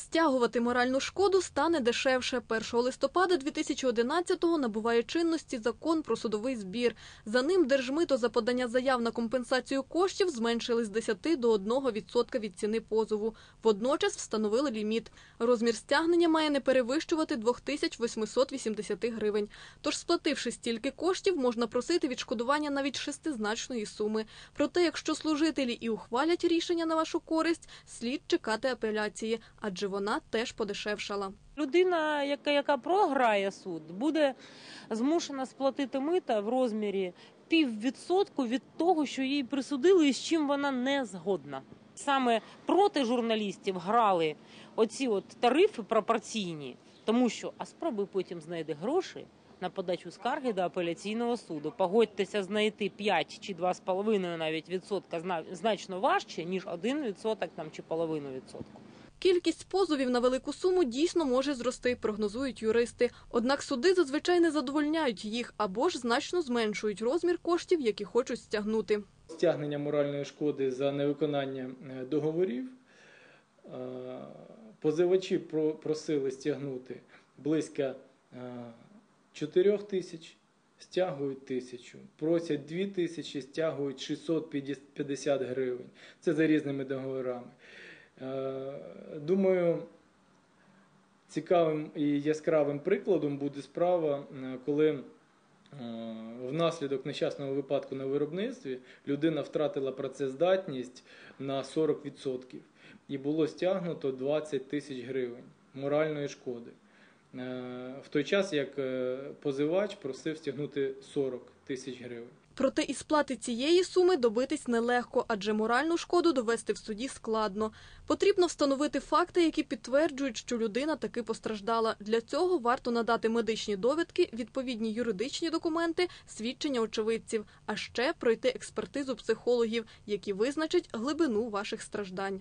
Стягувати моральну шкоду стане дешевше. 1 листопада 2011-го набуває чинності закон про судовий збір. За ним держмито за подання заяв на компенсацію коштів зменшили з 10 до 1% від ціни позову. Водночас встановили ліміт. Розмір стягнення має не перевищувати 2880 гривень. Тож, сплативши стільки коштів, можна просити відшкодування навіть шестизначної суми. Проте, якщо служителі і ухвалять рішення на вашу користь, слід чекати апеляції, адже вона теж подешевшала. Людина, яка, яка програє суд, буде змушена сплатити мита в розмірі піввідсотку від того, що їй присудили і з чим вона не згодна. Саме проти журналістів грали оці от тарифи пропорційні, тому що а спробуй потім знайти гроші на подачу скарги до апеляційного суду. Погодьтеся знайти 5 чи 2,5 навіть відсотка значно важче, ніж 1 відсоток там, чи половину відсотку. Кількість позовів на велику суму дійсно може зрости, прогнозують юристи. Однак суди зазвичай не задовольняють їх або ж значно зменшують розмір коштів, які хочуть стягнути. стягнення моральної шкоди за невиконання е, договорів. Е, Позивачі про- просили стягнути близько 4 тисяч, стягують тисячу, просять 2 тисячі, стягують 650 гривень. Це за різними договорами. Е, Думаю, цікавим і яскравим прикладом буде справа, е, коли е, внаслідок нещасного випадку на виробництві людина втратила працездатність на 40% і було стягнуто 20 тисяч гривень моральної шкоди. В той час як позивач просив стягнути 40 тисяч гривень. Проте і сплати цієї суми добитись нелегко, адже моральну шкоду довести в суді складно. Потрібно встановити факти, які підтверджують, що людина таки постраждала. Для цього варто надати медичні довідки, відповідні юридичні документи, свідчення очевидців, а ще пройти експертизу психологів, які визначать глибину ваших страждань.